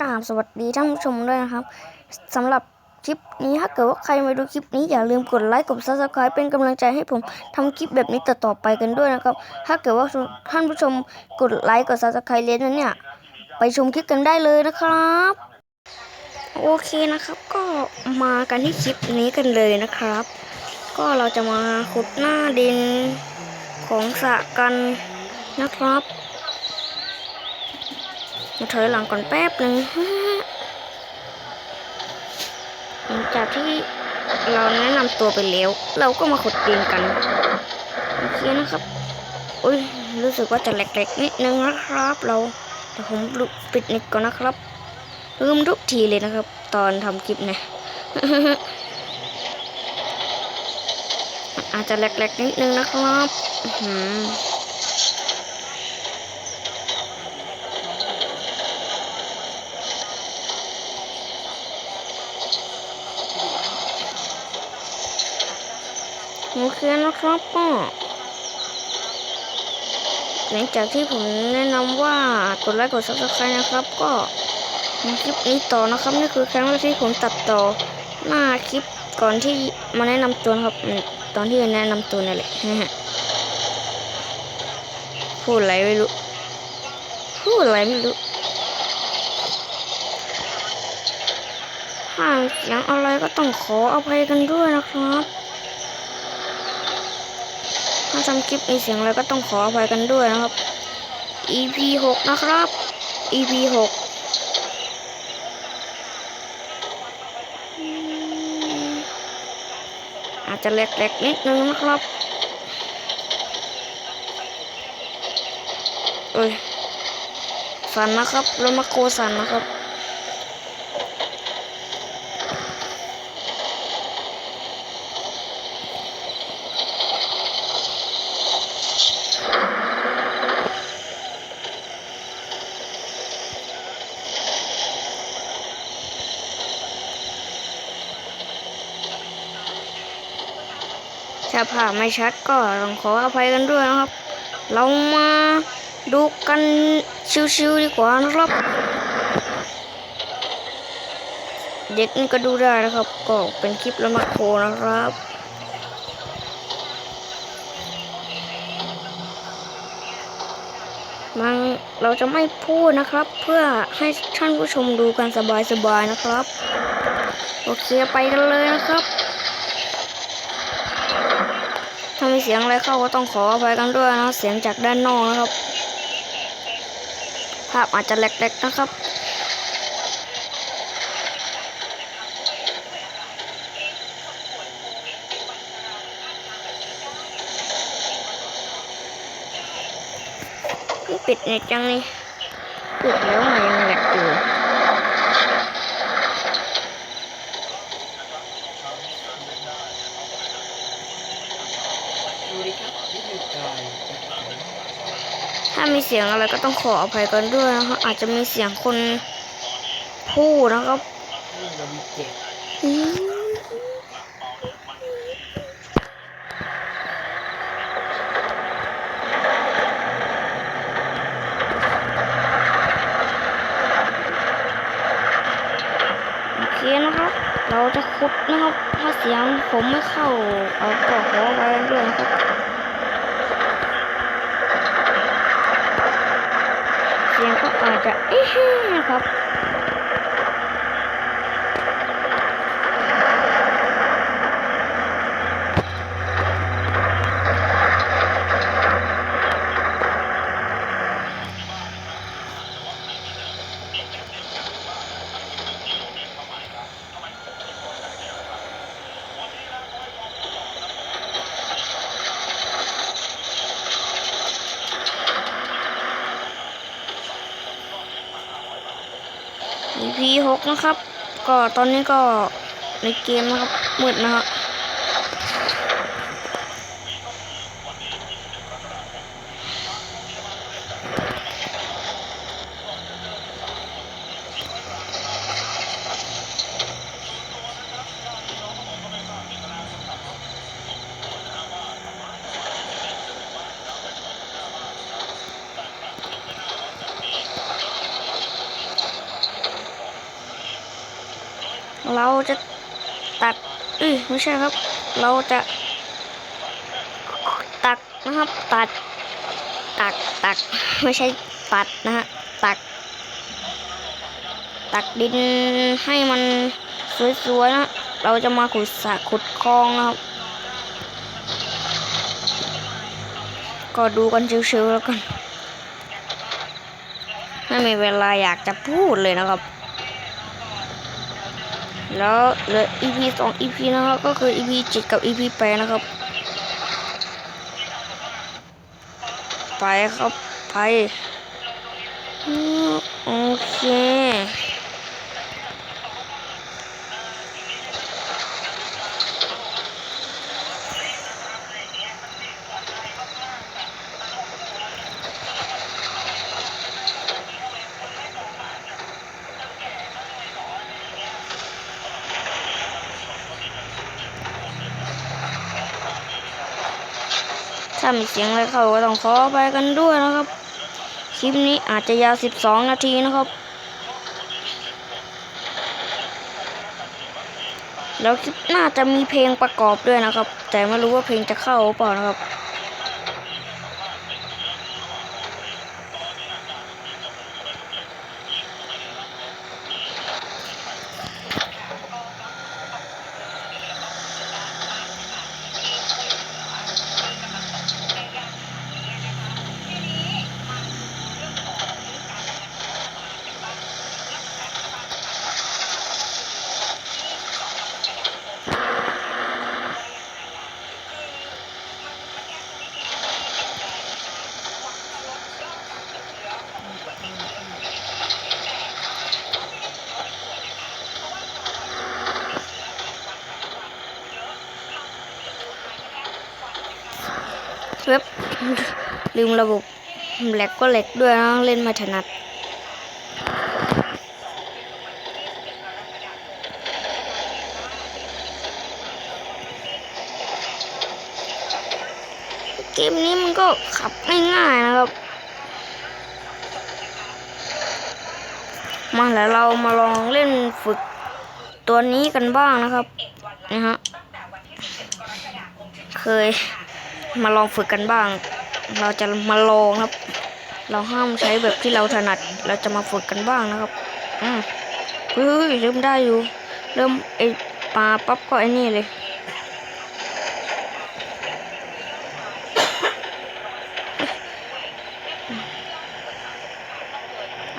กราบสวัสดีท่านผู้ชมด้วยนะครับสำหรับคลิปนี้ถ้าเกิดว่าใครมาดูคลิปนี้อย่าลืมกดไลค์กด subscribe เป็นกำลังใจให้ผมทำคลิปแบบนี้ต่อๆไปกันด้วยนะครับ ถ้าเกิดว่าท่านผู้ชมกดไลค์กด subscribe เลยนะเนี่ย ไปชมคลิปกันได้เลยนะครับ โอเคนะครับ ก็มากันที่คลิปนี้กันเลยนะครับ ก็เราจะมาขุดหน้าดินของสะกันนะครับ มาถอยหลังก่อนแป๊บหนึ่งหลังจากที่เราแนะนำตัวไปแล้ว เราก็มาขุดดินกันโอเคนะครับอุ้ยรู้สึกว่าจะแหลกๆนิดนึงนะครับ เราเดี๋ยวผมปิดนิดก่อนนะครับลืมทุกทีเลยนะครับ ตอนทำคลิปเนี่ยอาจจะแหลกๆนิดนึงนะครับ อื้อนะครับก็หลังจากที่ผมแนะนำว่ากดไลค์กด subscribe นะครับ ก็มาคลิปนี้ต่อนะครับนี่คือครั้งแรกที่ผมตัดต่อหน้าคลิปก่อนที่มาแนะนำตัวครับ ตอนที่แนะนำตัวนี่นแหละพูดอะไรไม่รู้พูดอะไรไม่รู้ถ้าเสียงอะไรก็ต้องขออภัยกันด้วยนะครับ ถ้าทำคลิปมีเสียงอะไรก็ต้องขออภัยกันด้วยนะครับ EP 6นะครับ EP 6อืมอาจจะแหลกๆนิดนึงนะครับ เอ้ยสันนะครับรถมาโคสันนะครับ ถ้าภาพไม่ชัดก็ต้องขออภัยกันด้วยนะครับ เรามาดูกันชิวๆดีกว่านะครับ เด็กนี่ก็ดูได้นะครับ ก็เป็นคลิปละมาโคนะครับมันเราจะไม่พูดนะครับ เพื่อให้ท่านผู้ชมดูกันสบายๆนะครับ โอเคไปกันเลยนะครับ ถ้ามีเสียงอะไรเข้าก็ต้องขออภัยกันด้วยนะเสียงจากด้านนอกนะครับ ภาพอาจจะแหลกๆนะครับปิดเน็ตจังนี่ปิดแล้วมันยังแหลกอยู่ ดูดิครับนี่คือกาย ถ้ามี เสียงอะไรก็ต้องขออภัยกันด้วยนะครับอาจจะมีเสียงคนพูดนะครับนี่เรามีเจ็ดโอเคนะครับ เราจะขุดนะครับ ถ้าเสียงผมไม่เข้า เอาก็ขออภัยกันด้วยนะครับียงก็อาจจะเอ๊ะครับ EP หก นะครับ ก็ตอนนี้ก็ในเกมนะครับมืดนะครับ เราจะตัดเอ้ยไม่ใช่ครับ เราจะ ตักนะครับ ตัด ตักตักไม่ใช่ตัดนะฮะตัก ตักดินให้มันสวยๆนะเราจะมาขุดสระขุดคลองนะครับ ก็ดูกันชิวๆแล้วกัน ไม่มีเวลาอยากจะพูดเลยนะครับ แล้วเหลือ EP สอง EP นะครับ ก็คือ EP เจ็ดกับ EP แปดนะครับ ไปครับ ไป โอเค มีเสียงอะไรเข้าก็ต้องขอไปกันด้วยนะครับ คลิปนี้อาจจะยาว 12 นาทีนะครับ แล้วคลิปหน้าจะมีเพลงประกอบด้วยนะครับ แต่ไม่รู้ว่าเพลงจะเข้าหรือเปล่านะครับ เว็บลืมระบบแหลกก็แหลกด้วยนะเล่นม่ถนัดเกมนี้มันก็ขับง่ายๆนะครับ มาแล้วเรามาลองเล่นฝึกตัวนี้กันบ้างนะครับนะฮะเคย มาลองฝึกกันบ้าง เราจะมาลองครับ เราห้ามใช้แบบที่เราถนัด เราจะมาฝึกกันบ้างนะครับ อืมเฮ้ยเริ่มได้อยู่ เริ่มไอปลาปั๊บก็ไอนี่เลย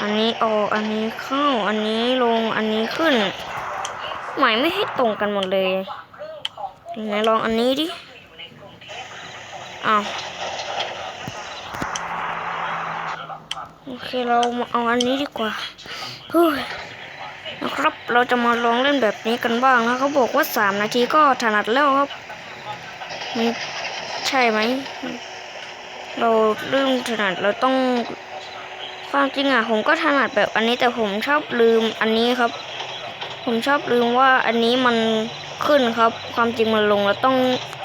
อันนี้ออก อันนี้เข้า อันนี้ลง อันนี้ขึ้น หมายไม่ให้ตรงกันหมดเลย ไหนลองอันนี้ดิ อ้าวโอเคเรามาเอาอันนี้ดีกว่าเฮ้ยนะครับเราจะมาลองเล่นแบบนี้กันบ้างนะเขาบอกว่าสามนาทีก็ถนัดแล้วครับมันใช่ไหม เราเริ่มถนัดเราต้องความจริงอะผมก็ถนัดแบบอันนี้แต่ผมชอบลืมอันนี้ครับ ผมชอบลืมว่าอันนี้มันขึ้นครับ ความจริงมันลงเราต้อง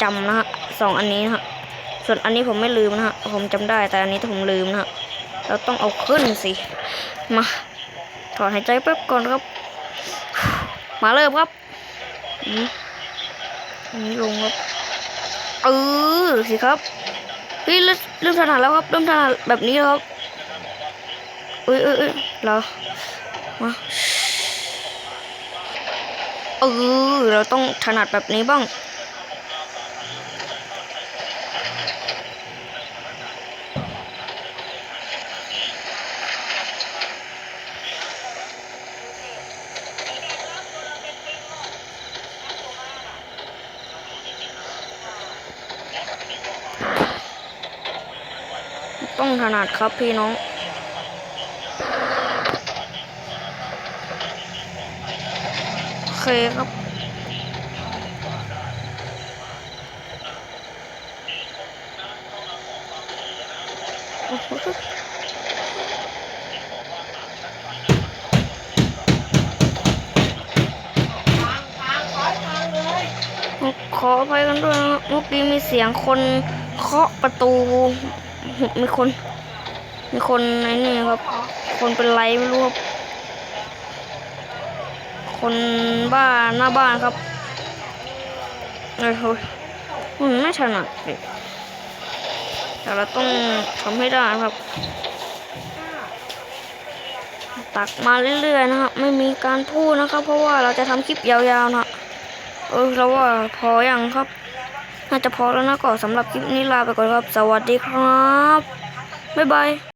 จำนะฮะสองอันนี้นะฮะ ส่วนอันนี้ผมไม่ลืมนะฮะ ผมจำได้แต่อันนี้ผมลืมนะฮะ เราต้องเอาขึ้นสิ มา ถอนหายใจแป๊บก่อนครับ มาเริ่มครับนนี้ลงครับ เออสิครับเฮ้ยเริ่มเริ่มถนัดแล้วครับ เริ่มถนัดแบบนี้แล้วครับเอ้ยเอ้ยเอ้ยเรามาเออเราต้องถนัดแบบนี้บ้าง ถนัดครับพี่น้องโอเคครับขออภัยกันด้วยเมื่อกี้มีเสียงคนเคาะประตู มีคน มีคนไอ้นี่ครับ คนเป็นไรไม่รู้ครับ คนบ้านหน้าบ้านครับเอ้ยโอ้ยมันไม่ถนัดเลยแต่เราต้องทำให้ได้ครับ ตักมาเรื่อยๆนะครับ ไม่มีการพูดนะครับ เพราะว่าเราจะทำคลิปยาวๆนะเออเราว่าพออยังครับ น่าจะพอแล้วนะก็สำหรับคลิปนี้ลาไปก่อนครับ สวัสดีครับ บ๊ายบาย